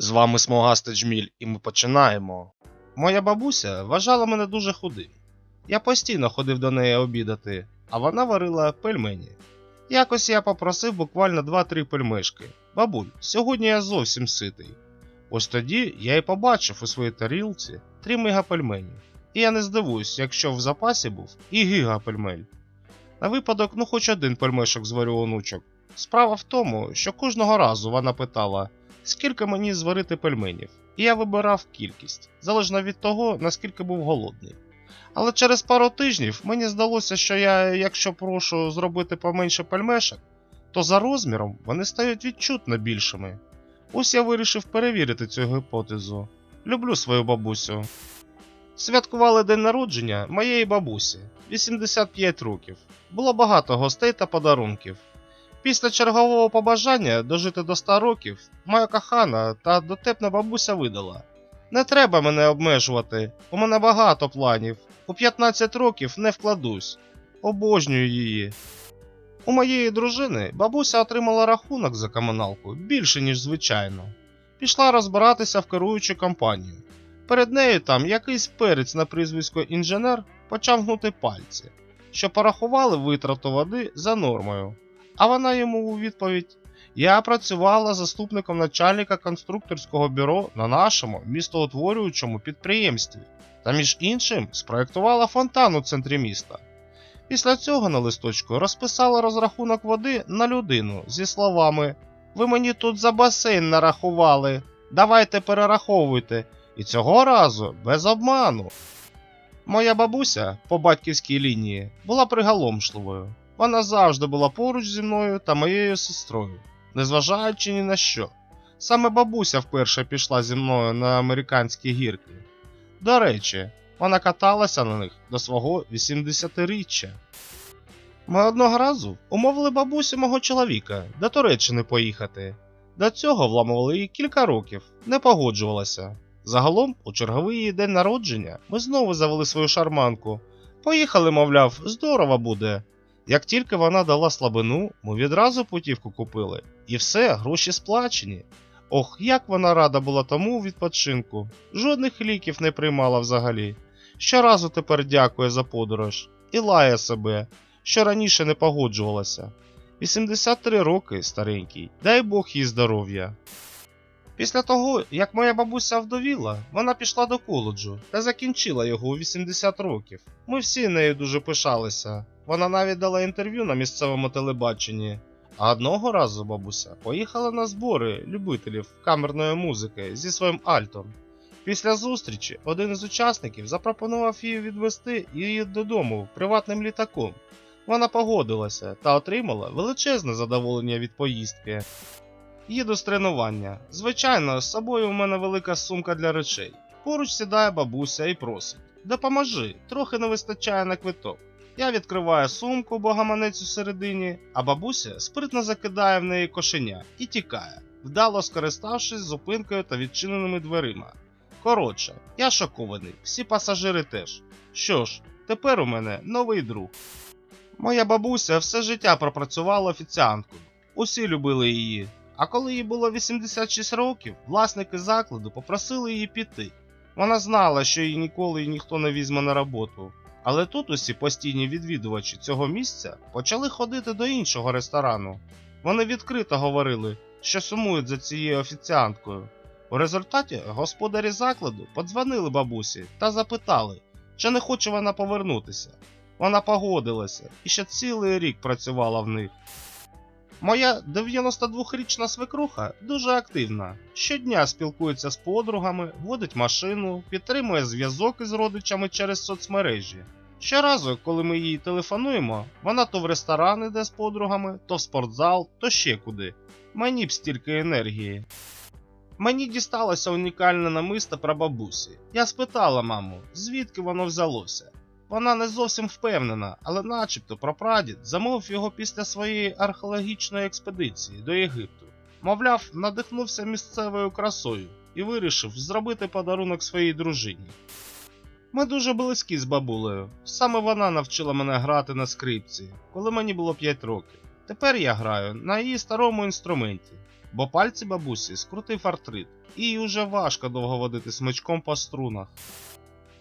З вами Смугастий Джміль, і ми починаємо. Моя бабуся вважала мене дуже худим. Я постійно ходив до неї обідати, а вона варила пельмені. Якось я попросив буквально 2-3 пельмешки. Бабуль, сьогодні я зовсім ситий. Ось тоді я і побачив у своїй тарілці 3 мегапельмені. І я не здивуюсь, якщо в запасі був і гігапельмель. На випадок, ну хоч один пельмешок зварю онучок. Справа в тому, що кожного разу вона питала, скільки мені зварити пельменів, і я вибирав кількість, залежно від того, наскільки був голодний. Але через пару тижнів мені здалося, що я, якщо прошу зробити поменше пельмешок, то за розміром вони стають відчутно більшими. Ось я вирішив перевірити цю гіпотезу. Люблю свою бабусю. Святкували день народження моєї бабусі 85 років. Було багато гостей та подарунків. Після чергового побажання дожити до 100 років, моя кохана та дотепна бабуся видала: Не треба мене обмежувати, у мене багато планів. У 15 років не вкладусь. Обожнюю її. У моєї дружини бабуся отримала рахунок за комуналку більше, ніж звичайно. Пішла розбиратися в керуючу компанію. Перед нею там якийсь перець на прізвисько інженер почав гнути пальці, що порахували витрату води за нормою. А вона йому у відповідь: Я працювала заступником начальника конструкторського бюро на нашому містоутворюючому підприємстві та, між іншим, спроектувала фонтан у центрі міста. Після цього на листочку розписала розрахунок води на людину зі словами: Ви мені тут за басейн нарахували, давайте перераховуйте. І цього разу без обману. Моя бабуся по батьківській лінії була приголомшливою. Вона завжди була поруч зі мною та моєю сестрою, незважаючи ні на що. Саме бабуся вперше пішла зі мною на американські гірки. До речі, вона каталася на них до свого 80-річчя. Ми одного разу умовили бабусю мого чоловіка до Туреччини поїхати. До цього вламували її кілька років, не погоджувалася. Загалом, у черговий її день народження, ми знову завели свою шарманку. Поїхали, мовляв, здорово буде. Як тільки вона дала слабину, ми відразу путівку купили. І все, гроші сплачені. Ох, як вона рада була тому відпочинку. Жодних ліків не приймала взагалі. Щоразу тепер дякує за подорож і лає себе, що раніше не погоджувалася. 83 роки, старенький, дай Бог їй здоров'я. Після того, як моя бабуся вдовіла, вона пішла до коледжу та закінчила його у 80 років. Ми всі нею дуже пишалися. Вона навіть дала інтерв'ю на місцевому телебаченні. А одного разу бабуся поїхала на збори любителів камерної музики зі своїм альтом. Після зустрічі один із учасників запропонував їй відвести її додому приватним літаком. Вона погодилася та отримала величезне задоволення від поїздки. Їду з тренування. Звичайно, з собою у мене велика сумка для речей. Поруч сідає бабуся і просить: Допоможи, трохи не вистачає на квиток. Я відкриваю сумку, бо гаманець у середині, а бабуся спритно закидає в неї кошеня і тікає, вдало скориставшись зупинкою та відчиненими дверима. Коротше, я шокований, всі пасажири теж. Що ж, тепер у мене новий друг. Моя бабуся все життя пропрацювала офіціанткою. Усі любили її. А коли їй було 86 років, власники закладу попросили її піти. Вона знала, що її ніколи ніхто не візьме на роботу. Але тут усі постійні відвідувачі цього місця почали ходити до іншого ресторану. Вони відкрито говорили, що сумують за цією офіціанткою. У результаті господарі закладу подзвонили бабусі та запитали, чи не хоче вона повернутися. Вона погодилася і ще цілий рік працювала в них. Моя 92-річна свекруха дуже активна. Щодня спілкується з подругами, водить машину, підтримує зв'язок із родичами через соцмережі. Щоразу, коли ми їй телефонуємо, вона то в ресторан іде з подругами, то в спортзал, то ще куди. Мені б стільки енергії. Мені дісталося унікальне намисто про бабусі. Я спитала маму, звідки воно взялося. Вона не зовсім впевнена, але начебто прапрадід замовив його після своєї археологічної експедиції до Єгипту. Мовляв, надихнувся місцевою красою і вирішив зробити подарунок своїй дружині. Ми дуже близькі з бабулею. Саме вона навчила мене грати на скрипці, коли мені було 5 років. Тепер я граю на її старому інструменті, бо пальці бабусі скрутив артрит, і їй уже важко довго водити смичком по струнах.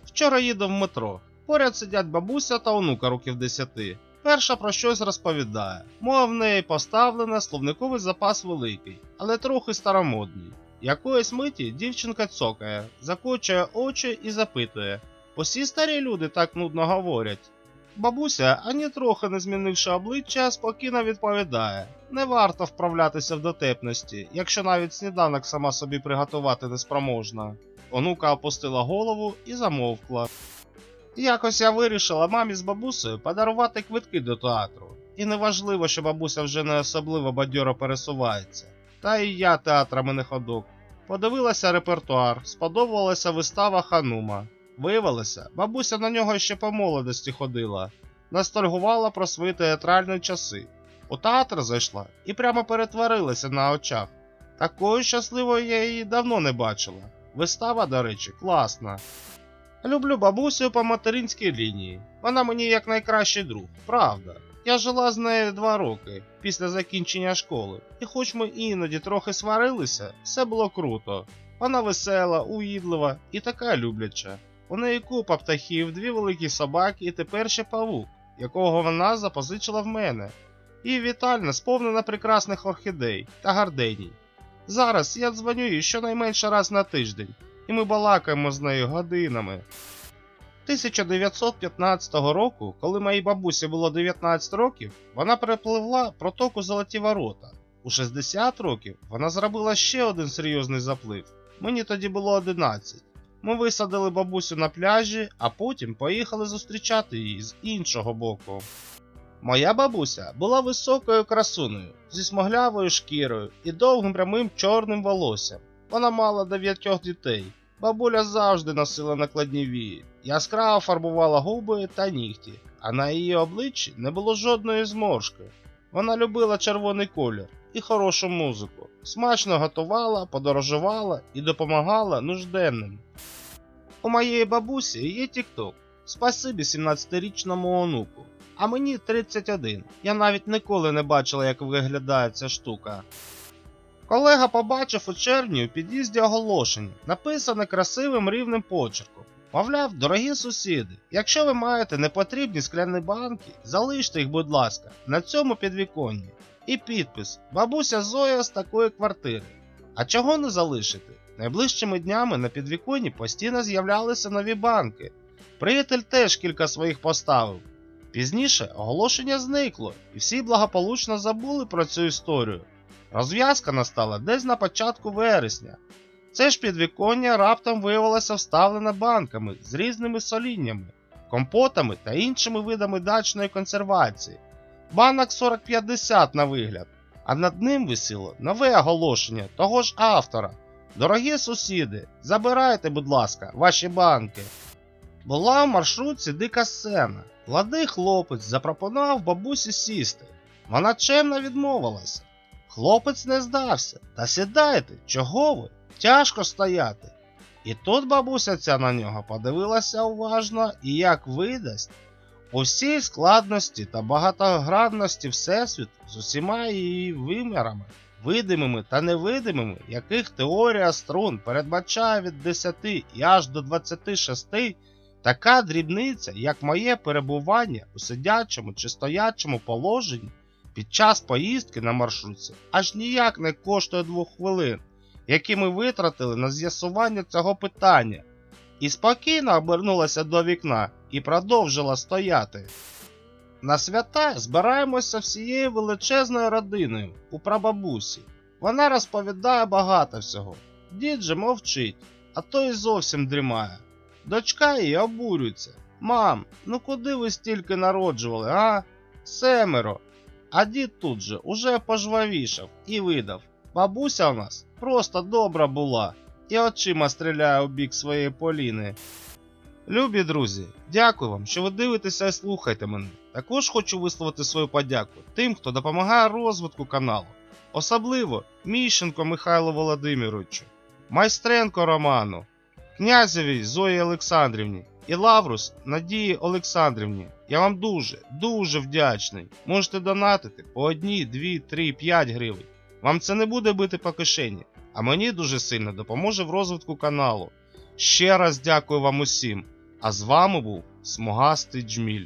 Вчора їду в метро. Поряд сидять бабуся та онука років десяти. Перша про щось розповідає. Мова в неї поставлена, словниковий запас великий, але трохи старомодний. Якоїсь миті дівчинка цокає, закочує очі і запитує: Усі старі люди так нудно говорять. Бабуся, ані трохи не змінивши обличчя, спокійно відповідає: не варто вправлятися в дотепності, якщо навіть сніданок сама собі приготувати неспроможна. Онука опустила голову і замовкла. Якось я вирішила мамі з бабусею подарувати квитки до театру. І неважливо, що бабуся вже не особливо бадьоро пересувається. Та і я театрами не ходок. Подивилася репертуар, сподобалася вистава Ханума. Виявилося, бабуся на нього ще по молодості ходила, настальгувала про свої театральні часи. У театр зайшла і прямо перетворилася на очах. Такою щасливою я її давно не бачила. Вистава, до речі, класна. Люблю бабусю по материнській лінії. Вона мені як найкращий друг, правда. Я жила з нею два роки після закінчення школи, і хоч ми іноді трохи сварилися, все було круто. Вона весела, уїдлива і така любляча. У неї купа птахів, дві великі собаки і тепер ще павук, якого вона запозичила в мене. І вітальня сповнена прекрасних орхідей та гарденій. Зараз я дзвоню їй щонайменше раз на тиждень, і ми балакаємо з нею годинами. 1915 року, коли моїй бабусі було 19 років, вона перепливла протоку Золоті Ворота. У 60 років вона зробила ще один серйозний заплив. Мені тоді було 11. Ми висадили бабусю на пляжі, а потім поїхали зустрічати її з іншого боку. Моя бабуся була високою красунею, зі смоглявою шкірою і довгим прямим чорним волоссям. Вона мала дев'ятьох дітей. Бабуля завжди носила накладні вії, яскраво фарбувала губи та нігті, а на її обличчі не було жодної зморшки. Вона любила червоний колір і хорошу музику, смачно готувала, подорожувала і допомагала нужденним. У моєї бабусі є тікток. Спасибі 17-річному онуку. А мені 31. Я навіть ніколи не бачила, як виглядає ця штука. Колега побачив у червні у під'їзді оголошення, написане красивим рівним почерком. Мовляв, дорогі сусіди, якщо ви маєте непотрібні скляні банки, залиште їх, будь ласка, на цьому підвіконні. І підпис Бабуся Зоя з такої квартири. А чого не залишити? Найближчими днями на підвіконні постійно з'являлися нові банки. Приятель теж кілька своїх поставив. Пізніше оголошення зникло, і всі благополучно забули про цю історію. Розв'язка настала десь на початку вересня. Це ж підвіконня раптом виявилося вставлене банками з різними соліннями, компотами та іншими видами дачної консервації. Банок 4050 на вигляд, а над ним висіло нове оголошення того ж автора. Дорогі сусіди, забирайте, будь ласка, ваші банки. Була в маршрутці дика сцена. Ладий хлопець запропонував бабусі сісти. Вона чемно відмовилася. Хлопець не здався. Та сідайте, чого ви? Тяжко стояти. І тут бабуся ця на нього подивилася уважно і як видасть. У всій складності та багатогранності Всесвіту з усіма її вимірами, видимими та невидимими, яких теорія струн передбачає від 10 і аж до 26, така дрібниця, як моє перебування у сидячому чи стоячому положенні під час поїздки на маршрутці аж ніяк не коштує двох хвилин, які ми витратили на з'ясування цього питання, і спокійно обернулася до вікна і продовжила стояти. На свята збираємося всією величезною родиною у прабабусі. Вона розповідає багато всього. Дід же мовчить, а то й зовсім дрімає. Дочка її обурюється. Мам, ну куди ви стільки народжували, а? Семеро. А дід тут же уже пожвавішав і видав. Бабуся у нас просто добра була і очима стріляє у бік своєї Поліни. Любі друзі, дякую вам, що ви дивитеся і слухаєте мене. Також хочу висловити свою подяку тим, хто допомагає розвитку каналу, особливо Міщенко Михайлу Володимировичу, Майстренко Роману, князевій Зої Олександрівні і Лаврус Надії Олександрівні. Я вам дуже, дуже вдячний. Можете донатити по одній, дві, три, п'ять гривень. Вам це не буде бити по кишені, а мені дуже сильно допоможе в розвитку каналу. Ще раз дякую вам усім. А з вами був Смугастий Джміль.